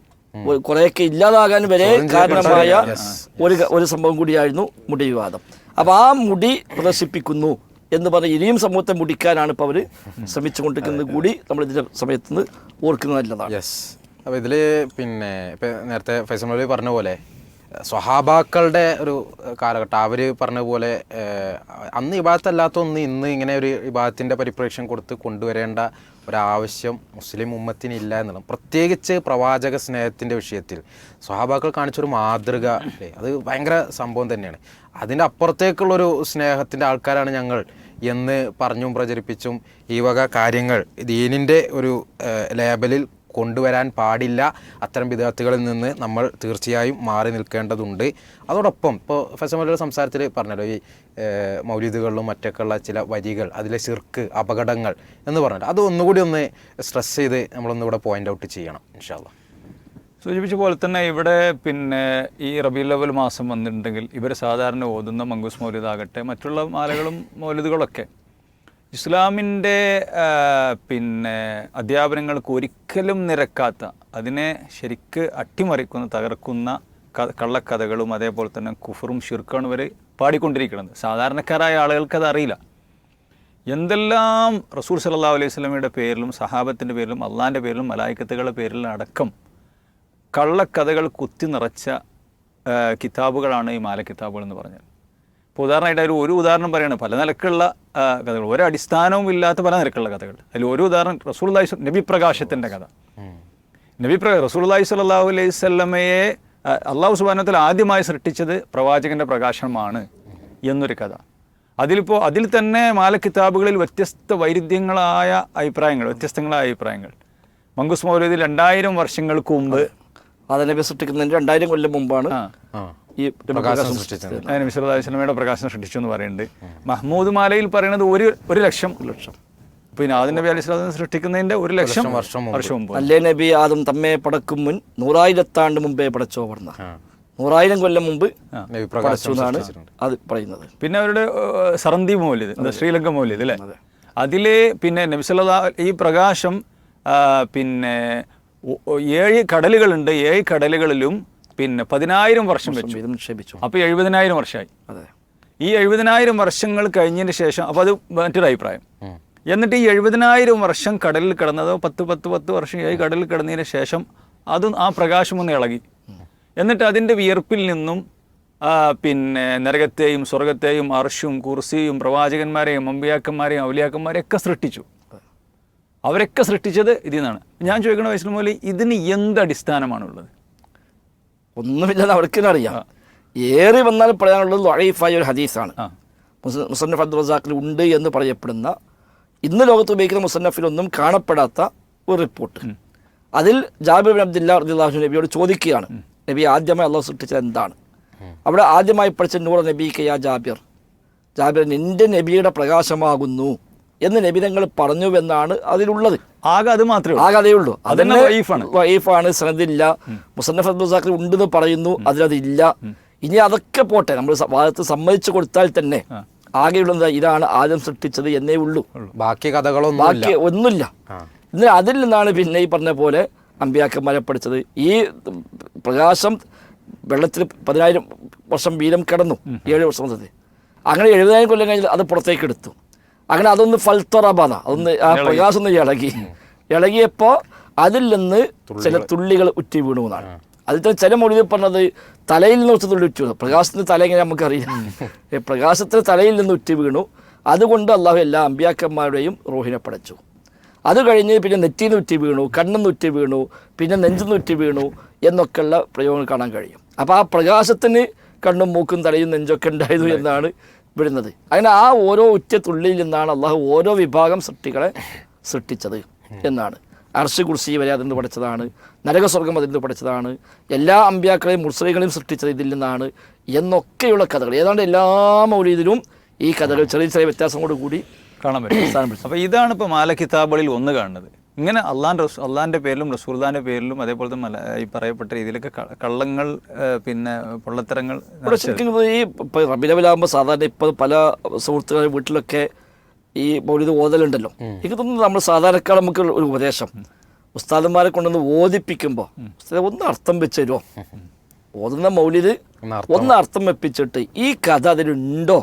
കുറേയൊക്കെ ഇല്ലാതാകാൻ വരെ കാരണമായ ഒരു ഒരു സംഭവം കൂടിയായിരുന്നു മുടി വിവാദം അപ്പോൾ ആ മുടി പ്രദർശിപ്പിക്കുന്നു എന്ന് പറഞ്ഞ് ഇനിയും സമൂഹത്തെ മുടിക്കാനാണ് ഇപ്പോൾ അവർ ശ്രമിച്ചുകൊണ്ടിരിക്കുന്നത് കൂടി നമ്മൾ ഇതിന്റെ സമയത്ത് നിന്ന് ഓർക്കുന്നത് നല്ലതാണ്. യെസ് അപ്പോൾ ഇതിൽ പിന്നെ ഇപ്പം നേരത്തെ ഫൈസൽ മൗലവി പറഞ്ഞ പോലെ സ്വഹാബാക്കളുടെ ഒരു കാലഘട്ടം അവർ പറഞ്ഞ പോലെ അന്ന് വിഭാഗത്തല്ലാത്ത ഒന്ന് ഇന്ന് ഇങ്ങനെ ഒരു വിഭാഗത്തിന്റെ പരിപ്രേക്ഷ്യം കൊടുത്ത് കൊണ്ടുവരേണ്ട ഒരാവശ്യം മുസ്ലിം ഉമ്മത്തിനില്ല എന്നുള്ളത്. പ്രത്യേകിച്ച് പ്രവാചക സ്നേഹത്തിന്റെ വിഷയത്തിൽ. സ്വഹാബാക്കൾ കാണിച്ചൊരു മാതൃക അല്ലേ? അത് ഭയങ്കര സംഭവം തന്നെയാണ്. അതിന്റെ അപ്പുറത്തേക്കുള്ളൊരു സ്നേഹത്തിന്റെ ആൾക്കാരാണ് ഞങ്ങൾ എന്ന് പറഞ്ഞും പ്രചരിപ്പിച്ചും ഈ വക കാര്യങ്ങൾ ദീനിന്റെ ഒരു ലേബലിൽ കൊണ്ടുവരാൻ പാടില്ല. അത്തരം വിദ്യാർത്ഥികളിൽ നിന്ന് നമ്മൾ തീർച്ചയായും മാറി നിൽക്കേണ്ടതുണ്ട്. അതോടൊപ്പം ഇപ്പോൾ ഫസമലയുടെ സംസാരത്തിൽ പറഞ്ഞല്ലോ ഈ മൗലിദുകളിലും മറ്റൊക്കെയുള്ള ചില വരികൾ അതിലെ ചിർക്ക് അപകടങ്ങൾ എന്ന് പറഞ്ഞിട്ട് അത് ഒന്നുകൂടി ഒന്ന് സ്ട്രെസ് ചെയ്ത് നമ്മളൊന്നുകൂടെ പോയിന്റ് ഔട്ട് ചെയ്യണം ഇൻഷാല്ല സൂചിപ്പിച്ച പോലെ തന്നെ ഇവിടെ പിന്നെ ഈ റബി ലെവൽ മാസം വന്നിട്ടുണ്ടെങ്കിൽ ഇവർ സാധാരണ ഓതുന്ന മങ്കൂസ് മൗലിദാകട്ടെ മറ്റുള്ള മാലകളും മൗലിദുകളൊക്കെ. ഇസ്ലാമിന്റെ പിന്നെ അധ്യാപനങ്ങൾക്ക് ഒരിക്കലും നിരക്കാത്ത അതിനെ ശരിക്ക് അട്ടിമറിക്കുന്ന തകർക്കുന്ന കള്ളക്കഥകളും അതേപോലെ തന്നെ കുഫറും ഷിർക്കാണ് ഇവർ പാടിക്കൊണ്ടിരിക്കുന്നത്. സാധാരണക്കാരായ ആളുകൾക്ക് അത് അറിയില്ല എന്തെല്ലാം റസൂൽ സല്ലല്ലാഹു അലൈഹി സ്വലമയുടെ പേരിലും സഹാബത്തിന്റെ പേരിലും അള്ളാഹിന്റെ പേരിലും മലായിക്കത്തുകളുടെ പേരിലും അടക്കം കള്ളക്കഥകൾ കുത്തി നിറച്ച കിതാബുകളാണ് ഈ മാല കിതാബുകൾ എന്ന് പറഞ്ഞത്. ഇപ്പോൾ ഉദാഹരണമായിട്ട് അതിൽ ഒരു ഉദാഹരണം പറയുകയാണ് പല നിലക്കുള്ള കഥകൾ. ഒരു അടിസ്ഥാനവും ഇല്ലാത്ത പല നിലക്കുള്ള കഥകൾ. അതിൽ ഒരു ഉദാഹരണം റസൂൽ നബി പ്രകാശത്തിന്റെ കഥ. നബി റസൂൽ സ്വല്ലല്ലാഹു അലൈഹി സ്വല്ലമയെ അള്ളാഹു സുബാനത്തിൽ ആദ്യമായി സൃഷ്ടിച്ചത് പ്രവാചകന്റെ പ്രകാശമാണ് എന്നൊരു കഥ. അതിലിപ്പോൾ അതിൽ തന്നെ മാല കിതാബുകളിൽ വ്യത്യസ്ത വൈരുദ്ധ്യങ്ങളായ അഭിപ്രായങ്ങൾ വ്യത്യസ്തങ്ങളായ അഭിപ്രായങ്ങൾ. മങ്കുസ് മൗലൂദ് രണ്ടായിരം വർഷങ്ങൾക്ക് മുമ്പ് അതിനെ സൃഷ്ടിക്കുന്നതിന് രണ്ടായിരം കൊല്ലം മുമ്പാണ് ഈ പ്രകാശം സൃഷ്ടിച്ചത്. നബി സല്ലല്ലാഹു പ്രകാശം പ്രകാശനം സൃഷ്ടിച്ചു എന്ന് പറയുന്നുണ്ട്. മഹ്മൂദ് മാലയിൽ പറയുന്നത് ഒരു ഒരു ലക്ഷം ലക്ഷം. പിന്നെ ആദ്യ നബി അലൈഹി സ്വലാം സൃഷ്ടിക്കുന്നതിന്റെ ഒരു ലക്ഷം വർഷം മുമ്പ്. വർഷം മുമ്പ്. അല്ലേ നബി ആദം തമ്മെ പടക്കും മുൻ നൂറായിരത്താണ്ട് മുമ്പേ പടച്ചോ പറഞ്ഞ. ആ. നൂറായിരം കൊല്ലം മുമ്പ് പടച്ചു എന്നാണ് അത് പറയുന്നത്. പിന്നെ അവരുടെ സറന്തി മൗലിദ് ശ്രീലങ്ക മൗലിദ് അല്ലേ? അതിൽ പിന്നെ നബിസല്ലാ ഈ പ്രകാശം പിന്നെ ഏഴ് കടലുകളുണ്ട്. ഏഴ് കടലുകളിലും പിന്നെ പതിനായിരം വർഷം വെച്ചു. നിക്ഷേപിച്ചു. അപ്പോൾ എഴുപതിനായിരം വർഷമായി അതെ. ഈ എഴുപതിനായിരം വർഷങ്ങൾ കഴിഞ്ഞതിന് ശേഷം അപ്പോൾ അത് മറ്റൊരു അഭിപ്രായം. എന്നിട്ട് ഈ എഴുപതിനായിരം വർഷം കടലിൽ കിടന്നതോ പത്ത് പത്ത് പത്ത് വർഷം ഈ കടലിൽ കിടന്നതിന് ശേഷം അതും ആ പ്രകാശം ഒന്ന് ഇളകി. എന്നിട്ട് അതിന്റെ വിയർപ്പിൽ നിന്നും പിന്നെ നരകത്തെയും സ്വർഗത്തെയും അർഷും കുർസിയും പ്രവാചകന്മാരെയും അമ്പിയാക്കന്മാരെയും ഔലിയാക്കന്മാരെയും ഒക്കെ സൃഷ്ടിച്ചു. അവരൊക്കെ സൃഷ്ടിച്ചത് ഇതിൽ നിന്നാണ് ഞാൻ ചോദിക്കണ വയസ്സിൽ പോലെ ഇതിന് എന്ത് അടിസ്ഥാനമാണുള്ളത്? ഒന്നുമില്ലാതെ അവർക്ക് അറിയാം. ഏറി വന്നാൽ പറയാനുള്ളത് ലൊഴീഫായ ഒരു ഹദീസാണ്. മുസ്ലിം ഫദ് മുസന്നഫ് റസാഖിൽ ഉണ്ട് എന്ന് പറയപ്പെടുന്ന ഇന്ന് ലോകത്ത് ഉപയോഗിക്കുന്ന മുസന്നഫിലൊന്നും കാണപ്പെടാത്ത ഒരു റിപ്പോർട്ട്. അതിൽ ജാബിർ ബിൻ അബ്ദുല്ല റദിള്ളാഹു നബിയോട് ചോദിക്കുകയാണ് നബി ആദ്യമായി അള്ളാഹു സൃഷ്ടിച്ചത് എന്താണ്? അവിടെ ആദ്യമായി പഠിച്ച നൂറ നബി കയാ ജാബിർ. ജാബിർ നിന്റെ നബിയുടെ പ്രകാശമാകുന്നു എന്ന് നബി തങ്ങൾ പറഞ്ഞു എന്നാണ് അതിലുള്ളത്. ആകെ അത് മാത്രമേ ആകെ അതേ ഉള്ളൂ. അതന്നെ വൈഫാണ്. വൈഫാണ് സനദില്ല. മുസന്നഫ് അബ്ദുൽ സാഖിൽ ഉണ്ടെന്ന് പറയുന്നു അതിലതില്ല. ഇനി അതൊക്കെ പോട്ടെ. നമ്മൾ വാദത്ത് സമ്മതിച്ചു കൊടുത്താൽ തന്നെ ആകെയുള്ളത് ഇതാണ് ആദ്യം സൃഷ്ടിച്ചത് എന്നേ ഉള്ളൂ. ബാക്കി കഥകളൊന്നും ബാക്കി ഒന്നുമില്ല. എന്നാൽ അതിൽ നിന്നാണ് പിന്നെ ഈ പറഞ്ഞ പോലെ അമ്പിയാക്കന്മാരെ പഠിച്ചത്. ഈ പ്രകാശം വെള്ളത്തിൽ പതിനായിരം വർഷം വീതം കിടന്നു. ഏഴ് വർഷം മുതൽ അങ്ങനെ എഴുപതിനായിരം കൊല്ലം കഴിഞ്ഞാൽ അത് പുറത്തേക്ക് എടുത്തു. അങ്ങനെ അതൊന്ന് ഫൽത്തറബാന അതൊന്ന് ആ പ്രകാശം ഒന്ന് ഇളകി. ഇളകിയപ്പോൾ അതിൽ നിന്ന് ചില തുള്ളികൾ. ഉറ്റി വീണു എന്നാണ്. അതിൽ ചില മൊഴി പറഞ്ഞത് തലയിൽ നിന്ന് ഒറ്റ തുള്ളി ഉറ്റി വീണു പ്രകാശത്തിന് തല എങ്ങനെ നമുക്കറിയാം ഈ പ്രകാശത്തിന് തലയിൽ നിന്ന് ഉറ്റി വീണു. അതുകൊണ്ട് അള്ളാഹു എല്ലാ അമ്പ്യാക്കന്മാരുടെയും റോഹിനെ പടച്ചു. അത് കഴിഞ്ഞ് പിന്നെ നെറ്റിയിൽ നിന്ന് ഉറ്റി വീണു കണ്ണിൽ നിന്ന് ഉറ്റി വീണു പിന്നെ നെഞ്ചിൽ നിന്ന് ഉറ്റി വീണു എന്നൊക്കെയുള്ള പ്രയോഗങ്ങൾ കാണാൻ കഴിയും. അപ്പോൾ ആ പ്രകാശത്തിന് കണ്ണും മൂക്കും തലയും നെഞ്ചൊക്കെ ഉണ്ടായത് എന്നാണ് വിടുന്നത്. അങ്ങനെ ആ ഓരോ ഉറ്റ തുള്ളിയിൽ നിന്നാണ് അള്ളാഹു ഓരോ വിഭാഗം സൃഷ്ടികളെ സൃഷ്ടിച്ചത് എന്നാണ്. അർഷ് കുർസി വരെ അതിൽ നിന്ന് പഠിച്ചതാണ്. നരകസ്വർഗം അതിൽ നിന്ന് പഠിച്ചതാണ്. എല്ലാ അമ്പ്യാക്കളെയും മുർസലികളെയും സൃഷ്ടിച്ചത് ഇതിൽ നിന്നാണ് എന്നൊക്കെയുള്ള കഥകൾ. ഏതാണ്ട് എല്ലാ മൗലീദിലും ഈ കഥകൾ ചെറിയ ചെറിയ വ്യത്യാസങ്ങളോട് കൂടി കാണാൻ പറ്റും. അപ്പോൾ ഇതാണ് ഇപ്പോൾ മാല കിതാബുകളിൽ ഒന്ന് കാണുന്നത്. ഇങ്ങനെ അള്ളാൻ റസൂ അള്ളാന്റെ പേരിലും റസൂർദാന്റെ പേരിലും അതേപോലെ തന്നെ മല ഈ പറയപ്പെട്ട രീതിയിലൊക്കെ കള്ളങ്ങൾ പിന്നെ പൊള്ളത്തരങ്ങൾ ഇവിടെ ശരിക്കും ഈ റബിലവിലാകുമ്പോൾ സാധാരണ ഇപ്പോൾ പല സുഹൃത്തുക്കളുടെ വീട്ടിലൊക്കെ ഈ മൗലിക ഓതലുണ്ടല്ലോ. എനിക്ക് തോന്നുന്നു നമ്മൾ സാധാരണക്കാർ നമുക്ക് ഒരു ഉപദേശം. ഉസ്താദന്മാരെ കൊണ്ടൊന്ന് ഓതിപ്പിക്കുമ്പോൾ ഒന്ന് അർത്ഥം വെച്ച് തരുമോ ഓതുന്ന മൗലിത് ഒന്ന് അർത്ഥം വെപ്പിച്ചിട്ട് ഈ കഥ അതിലുണ്ടോ?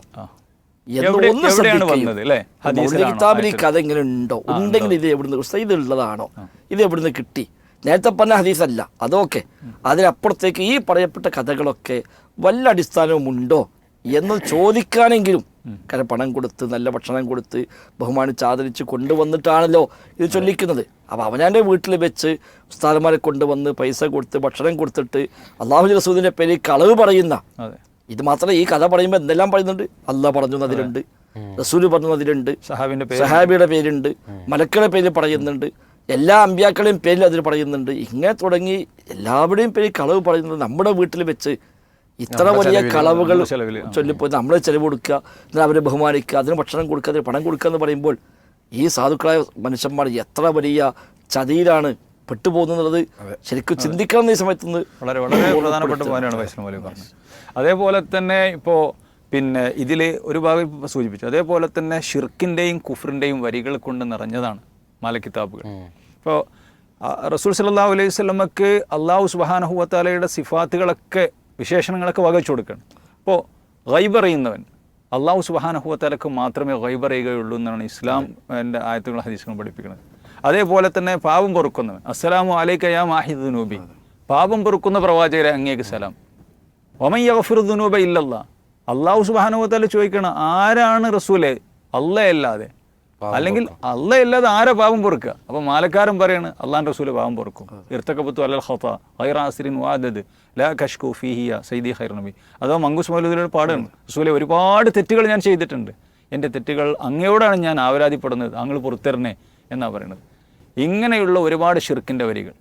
കിതാബിൽ ഈ കഥ ഇങ്ങനെ ഉണ്ടോ ഉണ്ടെങ്കിൽ ഇത് എവിടുന്ന്? ഇത് ഉള്ളതാണോ? ഇത് എവിടുന്ന് കിട്ടി? നേരത്തെ പറഞ്ഞ ഹദീസല്ല. അതൊക്കെ അതിനപ്പുറത്തേക്ക് ഈ പറയപ്പെട്ട കഥകളൊക്കെ വല്ല അടിസ്ഥാനവും ഉണ്ടോ? എന്ന് ചോദിക്കാനെങ്കിലും കാരണം പണം കൊടുത്ത് നല്ല ഭക്ഷണം കൊടുത്ത് ബഹുമാനിച്ച് ആദരിച്ച് കൊണ്ടുവന്നിട്ടാണല്ലോ ഇത് ചൊല്ലിക്കുന്നത്. അപ്പോൾ അവനാന്റെ വീട്ടിൽ വെച്ച് ഉസ്താദന്മാരെ കൊണ്ടുവന്ന് പൈസ കൊടുത്ത് ഭക്ഷണം കൊടുത്തിട്ട് അള്ളാഹു റസൂദിന്റെ പേരിൽ കളവ് പറയുന്ന. ഇത് മാത്രമല്ല ഈ കഥ പറയുമ്പോൾ എന്തെല്ലാം പറയുന്നുണ്ട്? അല്ല പറഞ്ഞു അതിലുണ്ട് റസൂൽ പറഞ്ഞു അതിലുണ്ട് പേര് സഹാബിയുടെ പേരുണ്ട്. മലക്കളുടെ പേര് പറയുന്നുണ്ട്. എല്ലാ അമ്പ്യാക്കളെയും പേരിൽ അതിൽ പറയുന്നുണ്ട്. ഇങ്ങനെ തുടങ്ങി എല്ലാവരുടെയും പേര് കളവ് പറയുന്നത് നമ്മുടെ വീട്ടിൽ വെച്ച് ഇത്ര വലിയ കളവുകൾ ചൊല്ലിപ്പോയി നമ്മൾ ചെലവ് കൊടുക്കുക എന്നാൽ അവരെ ബഹുമാനിക്കുക അതിന് ഭക്ഷണം കൊടുക്കുക അതിന് പണം കൊടുക്കുക എന്ന് പറയുമ്പോൾ ഈ സാധുക്കളായ മനുഷ്യന്മാർ എത്ര വലിയ ചതിയിലാണ് പെട്ടുപോകുന്നത്. ശരിക്കും ചിന്തിക്കണം ഈ സമയത്ത് വളരെ വളരെ പ്രധാനപ്പെട്ട പോയിന്റാണ് വൈഷ്ണവ് മൗലവി പറഞ്ഞത്. അതേപോലെ തന്നെ ഇപ്പോൾ പിന്നെ ഇതിൽ ഒരു ഭാഗം സൂചിപ്പിച്ചു. അതേപോലെ തന്നെ ഷിർക്കിന്റെയും കുഫറിന്റെയും വരികൾ കൊണ്ട് നിറഞ്ഞതാണ് മലക്കിതാബുകൾ ഇപ്പോൾ റസൂൽ സല്ലാ അലൈഹി സ്വലമക്ക് അള്ളാഹു സുബാനഹുവത്താലയുടെ സിഫാത്തുകളൊക്കെ വിശേഷണങ്ങളൊക്കെ വകച്ചു കൊടുക്കണം. അപ്പോൾ ഗൈബ് അറിയുന്നവൻ അള്ളാഹു സുബാനഹുവത്തലക്ക് മാത്രമേ ഗൈബ് അറിയുകയുള്ളൂ എന്നാണ് ഇസ്ലാം എന്റെ ആയത്തുകൾ ഹദീസുകൾ പഠിപ്പിക്കുന്നത്. അതേപോലെ തന്നെ പാപം പൊറുക്കുന്നവൻ അസ്സലാമു അലൈക്ക യാ മാഹിദ് നൂബി പാപം പൊറുക്കുന്ന പ്രവാചകരെ അങ്ങേക്ക് സലാം. ഒമയ്യഫിറുദ്നൂബ ഇല്ലല്ല. അള്ളാഹു സുബാനുവത്താല ചോദിക്കണം ആരാണ് റസൂലെ? അല്ലയല്ലാതെ അല്ലെങ്കിൽ അല്ലയല്ലാതെ ആരെ പാപം പൊറുക്കുക? അപ്പൊ മാലക്കാരൻ പറയാണ് അള്ളാൻ റസൂൽ പാപം പൊറുക്കും. ഇർത്തക്കപ്പത്തു ഖത്ത ഖൈറാസിരിൻ വാദദ് ലാ കഷ്കു ഫീഹിയ സൈദി ഖൈർ നബി. അതോ മങ്കൂസ് മൗലൂദിലൂടെ പാടാണ്. റസൂലെ ഒരുപാട് തെറ്റുകൾ ഞാൻ ചെയ്തിട്ടുണ്ട്. എന്റെ തെറ്റുകൾ അങ്ങയോടാണ് ഞാൻ ആവരാതിപ്പെടുന്നത്. അങ്ങൾ പുറത്തിറനെ എന്നാ പറയുന്നത് ഇങ്ങനെയുള്ള ഒരുപാട് ഷിർക്കിന്റെ വരികൾ.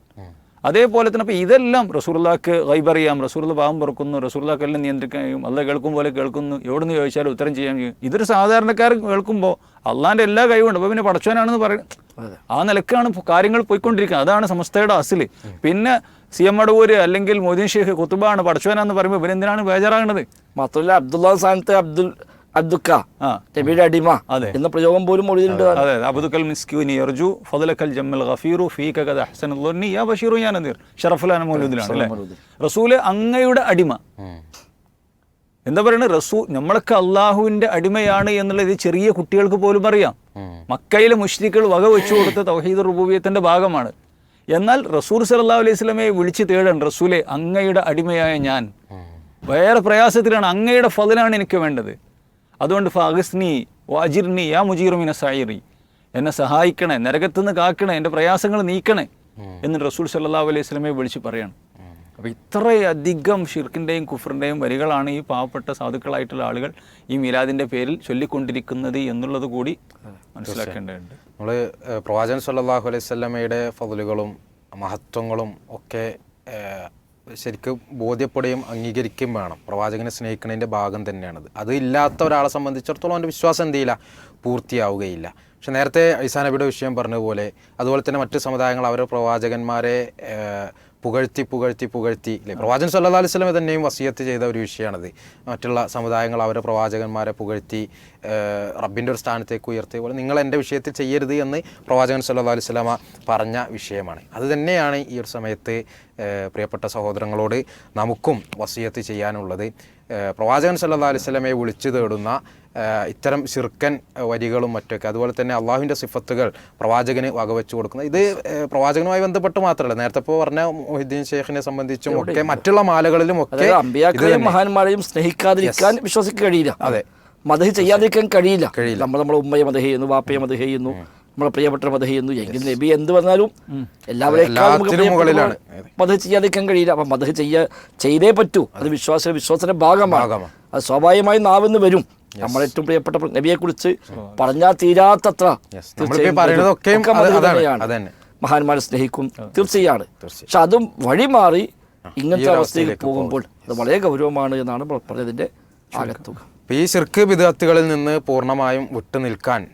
അതേപോലെ തന്നെ അപ്പോൾ ഇതെല്ലാം റസൂർലാക്ക് ഗൈബറിയാം റസൂർല പാവം പുറക്കുന്നു റസൂർലാക്ക് എല്ലാം നിയന്ത്രിക്കാൻ കഴിയും അല്ല കേൾക്കും പോലെ കേൾക്കുന്നു എവിടെ നിന്ന് ചോദിച്ചാലും ഉത്തരം ചെയ്യാൻ കഴിയും. ഇതൊരു സാധാരണക്കാരൻ കേൾക്കുമ്പോൾ അള്ളാന്റെ എല്ലാ കഴിവുണ്ട് അപ്പോൾ പിന്നെ പടച്ചവനാണെന്ന് പറയുന്നത് ആ നിലക്കാണ് കാര്യങ്ങൾ പോയിക്കൊണ്ടിരിക്കുന്നത്. അതാണ് സംസ്ഥയുടെ അസിൽ. പിന്നെ സി എം അടവൂര് അല്ലെങ്കിൽ മൊയ്തീൻ ഷെയ്ഖ് കുത്തുബാണ് പടച്ചവനാന്ന് പറയുമ്പോൾ ഇവരെന്തിനാണ് ബേജാറാകുന്നത് മാത്രമല്ല അബ്ദുള്ള സ്ഥാനത്ത് അബ്ദുൽ അബ്ദുക്ക നബിയുടെ അടിമ. എന്ന പ്രയോഗം പോലും മൊഴിയിലുണ്ട് അതെ അബ്ദുക്കൽ മിസ്ക്യൂനി ജമ്മൽ ഗഫീറു ഫീക കദ അഹ്സനുദ്ദുന്നി യാ ബഷീറു യാ നദീർ. ഷറഫുലാന മൗലൂദിലാണ് അല്ലേ? റസൂൽ അങ്ങയുടെ അടിമ. എന്താ പറയുന്നത് റസൂ നമ്മളൊക്കെ അള്ളാഹുവിന്റെ അടിമയാണ് എന്നുള്ളത് ചെറിയ കുട്ടികൾക്ക് പോലും അറിയാം. മക്കയിലെ മുഷ്രിക്കുകൾ വക വെച്ചു കൊടുത്ത തൗഹീദ് റുബൂബിയത്തിന്റെ ഭാഗമാണ്. എന്നാൽ റസൂൽ സല്ലല്ലാഹു അലൈഹി സ്വലമയെ വിളിച്ച് തേടാൻ റസൂലെ അങ്ങയുടെ അടിമയായ ഞാൻ. വേറെ പ്രയാസത്തിലാണ് അങ്ങയുടെ ഫതിലാണ് എനിക്ക് വേണ്ടത്. അതുകൊണ്ട് ഫാഗസ്നി വാജിർനി യാ മുജീറുമിന സായിറി എന്നെ സഹായിക്കണേ നരകത്തുനിന്ന് കാക്കണേ എന്റെ പ്രയാസങ്ങൾ നീക്കണേ എന്ന് റസൂൽ സല്ലാ അലൈഹി സ്വലമയെ വിളിച്ച് പറയാണ്. അപ്പോൾ ഇത്രയധികം ഷിർക്കിന്റെയും കുഫറിന്റെയും വരികളാണ് ഈ പാവപ്പെട്ട സാധുക്കളായിട്ടുള്ള ആളുകൾ ഈ മീലാദിന്റെ പേരിൽ ചൊല്ലിക്കൊണ്ടിരിക്കുന്നത് എന്നുള്ളത് കൂടി മനസ്സിലാക്കേണ്ടതുണ്ട്. നമ്മൾ പ്രവാചകൻ സല്ലാഹു അലൈഹി സ്വലമയുടെ ഫതിലുകളും മഹത്വങ്ങളും ഒക്കെ ശരിക്കും ബോധ്യപ്പെടുകയും അംഗീകരിക്കുകയും വേണം. പ്രവാചകനെ സ്നേഹിക്കുന്നതിന്റെ ഭാഗം തന്നെയാണത്. അത് ഇല്ലാത്ത ഒരാളെ സംബന്ധിച്ചിടത്തോളം അവന്റെ വിശ്വാസം എന്ത് ചെയ്യില്ല? പൂർത്തിയാവുകയില്ല. പക്ഷെ നേരത്തെ ഐസാ നബിയുടെ വിഷയം പറഞ്ഞതുപോലെ അതുപോലെ തന്നെ മറ്റു സമുദായങ്ങൾ അവരുടെ പ്രവാചകന്മാരെ പുകഴ്ത്തി പുകഴ്ത്തി പുകഴ്ത്തി അല്ലേ പ്രവാചകൻ സല്ലാ അലൈഹി വസല്ലം തന്നെയും വസിയത്ത് ചെയ്ത ഒരു വിഷയമാണത്. മറ്റുള്ള സമുദായങ്ങൾ അവരെ പ്രവാചകന്മാരെ പുകഴ്ത്തി റബ്ബിന്റെ ഒരു സ്ഥാനത്തേക്ക് ഉയർത്തിയ പോലെ നിങ്ങൾ എന്റെ വിഷയത്തിൽ ചെയ്യരുത് എന്ന് പ്രവാചകൻ സല്ലാ അലൈഹി വസല്ലമ പറഞ്ഞ വിഷയമാണ്. അത് തന്നെയാണ് ഈ ഒരു സമയത്ത് പ്രിയപ്പെട്ട സഹോദരങ്ങളോട് നമുക്കും വസിയത്ത് ചെയ്യാനുള്ളത്. പ്രവാചകൻ സല്ലാ അലൈഹി വസല്ലമയെ വിളിച്ചു തേടുന്ന ഇത്തരം ശിർക്കൻ വരികളും മറ്റൊക്കെ അതുപോലെ തന്നെ അള്ളാഹുവിന്റെ സിഫത്തുകൾ പ്രവാചകന് വകവെച്ചു കൊടുക്കുന്നത്. ഇത് പ്രവാചകനുമായി ബന്ധപ്പെട്ട് മാത്രമല്ല നേരത്തെ ഇപ്പോൾ പറഞ്ഞ മൊഹിദ്ദീൻ ഷെയ്ഖിനെ സംബന്ധിച്ചും ഒക്കെ മറ്റുള്ള മാലകളിലും ഒക്കെ അമ്പിയാക്കളെയും മഹാന്മാരെയും സ്നേഹിക്കാതിരിക്കാൻ വിശ്വസിക്കാൻ കഴിയില്ല. അതെ. മതഹി ചെയ്യാതിരിക്കാൻ കഴിയില്ല. കഴിയില്ല. നമ്മൾ നമ്മളെ ഉമ്മയെ മതഹി ചെയ്യുന്നു വാപ്പയെ മതഹി ചെയ്യുന്നു നമ്മളെ പ്രിയപ്പെട്ട മതഹി ചെയ്യുന്നു. എങ്കിൽ നബി എന്ത് പറഞ്ഞാലും എല്ലാവരെയും. മതഹ് ചെയ്യാതിരിക്കാൻ കഴിയില്ല. അപ്പൊ മതഹി ചെയ്യ ചെയ്തേ പറ്റൂ. അത് വിശ്വാസ വിശ്വാസത്തിന്റെ ഭാഗമാണ്. അത് സ്വാഭാവികമായി നാവെന്ന് വരും. നമ്മളെ ഏറ്റവും പ്രിയപ്പെട്ട നബിയെ കുറിച്ച് പറഞ്ഞാൽ തീരാത്തത്ര. മഹാന്മാരെ സ്നേഹിക്കും. തീർച്ചയാണ്. പക്ഷെ അതും വഴിമാറി ഇങ്ങനത്തെ അവസ്ഥയിൽ പോകുമ്പോൾ അത് വളരെ ഗൗരവമാണ് എന്നാണ് പറഞ്ഞതിന്റെ ആകത്തുക. അപ്പോൾ ഈ ശിർക്ക് വിദഗ്ധകളിൽ നിന്ന് പൂർണമായും വിട്ടു നിൽക്കാൻ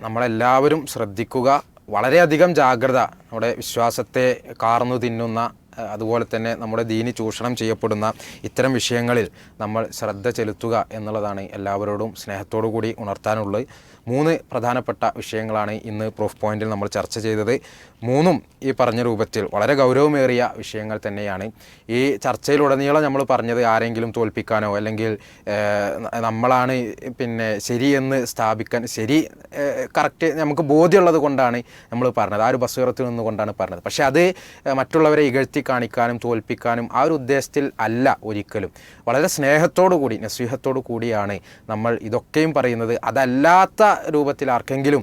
നമ്മളെല്ലാവരും ശ്രദ്ധിക്കുക. വളരെയധികം ജാഗ്രത നമ്മുടെ വിശ്വാസത്തെ കാർന്നു തിന്നുന്ന അതുപോലെ തന്നെ നമ്മുടെ ദീനി ചൂഷണം ചെയ്യപ്പെടുന്ന ഇത്തരം വിഷയങ്ങളിൽ നമ്മൾ ശ്രദ്ധ ചെലുത്തുക എന്നുള്ളതാണ് എല്ലാവരോടും സ്നേഹത്തോടു കൂടി ഉണർത്താനുള്ളത്. മൂന്ന് പ്രധാനപ്പെട്ട വിഷയങ്ങളാണ് ഇന്ന് പ്രൂഫ് പോയിന്റിൽ നമ്മൾ ചർച്ച ചെയ്തത്. മൂന്നും ഈ പറഞ്ഞ രൂപത്തിൽ വളരെ ഗൗരവമേറിയ വിഷയങ്ങൾ തന്നെയാണ്. ഈ ചർച്ചയിലുടനീളം നമ്മൾ പറഞ്ഞത് ആരെങ്കിലും തോൽപ്പിക്കാനോ അല്ലെങ്കിൽ നമ്മളാണ് പിന്നെ ശരിയെന്ന് സ്ഥാപിക്കാൻ ശരി കറക്റ്റ് നമുക്ക് ബോധ്യമുള്ളത് കൊണ്ടാണ് നമ്മൾ പറഞ്ഞത്. ആ ഒരു ബസ്സുറത്തിൽ നിന്നുകൊണ്ടാണ് പറഞ്ഞത്. പക്ഷേ അത് മറ്റുള്ളവരെ ഇകഴ്ത്തി കാണിക്കാനും തോൽപ്പിക്കാനും ആ ഒരു ഉദ്ദേശത്തിൽ അല്ല ഒരിക്കലും. വളരെ സ്നേഹത്തോടു കൂടി നസ്വീഹത്തോടു കൂടിയാണ് നമ്മൾ ഇതൊക്കെയും പറയുന്നത്. അതല്ലാത്ത രൂപത്തിൽ ആർക്കെങ്കിലും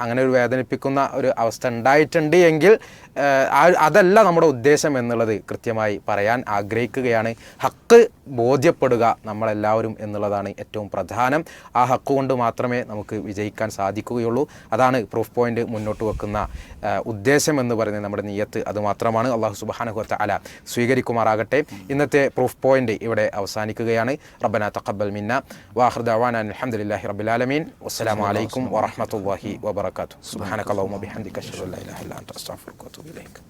അങ്ങനെ ഒരു വേദനിപ്പിക്കുന്ന ഒരു അവസ്ഥ ഉണ്ടായിട്ടുണ്ട് എങ്കിൽ അതല്ല നമ്മുടെ ഉദ്ദേശം എന്നുള്ളത് കൃത്യമായി പറയാൻ ആഗ്രഹിക്കുകയാണ്. ഹക്ക് ബോധ്യപ്പെടുക നമ്മളെല്ലാവരും എന്നുള്ളതാണ് ഏറ്റവും പ്രധാനം. ആ ഹക്ക് കൊണ്ട് മാത്രമേ നമുക്ക് വിജയിക്കാൻ സാധിക്കുകയുള്ളൂ. അതാണ് പ്രൂഫ് പോയിന്റ് മുന്നോട്ട് വെക്കുന്ന ഉദ്ദേശം എന്ന് പറയുന്നത് നമ്മുടെ നീയത്ത് അത് മാത്രമാണ് അള്ളാഹു സുബാനഹുത്ത അല സ്വീകരിക്കുമാറാകട്ടെ. ഇന്നത്തെ പ്രൂഫ് പോയിന്റ് ഇവിടെ അവസാനിക്കുകയാണ്. റബ്ബന തഖബ്ബൽ മിന്ന. വാഹൃദ അവാൻ അലഹമുല്ലാഹി റബുലാലമീൻ അൻ ഇലാഹ ഇല്ല അൻത അസ്തഗ്ഫിറുക വഅതൂബു ഇലൈക്.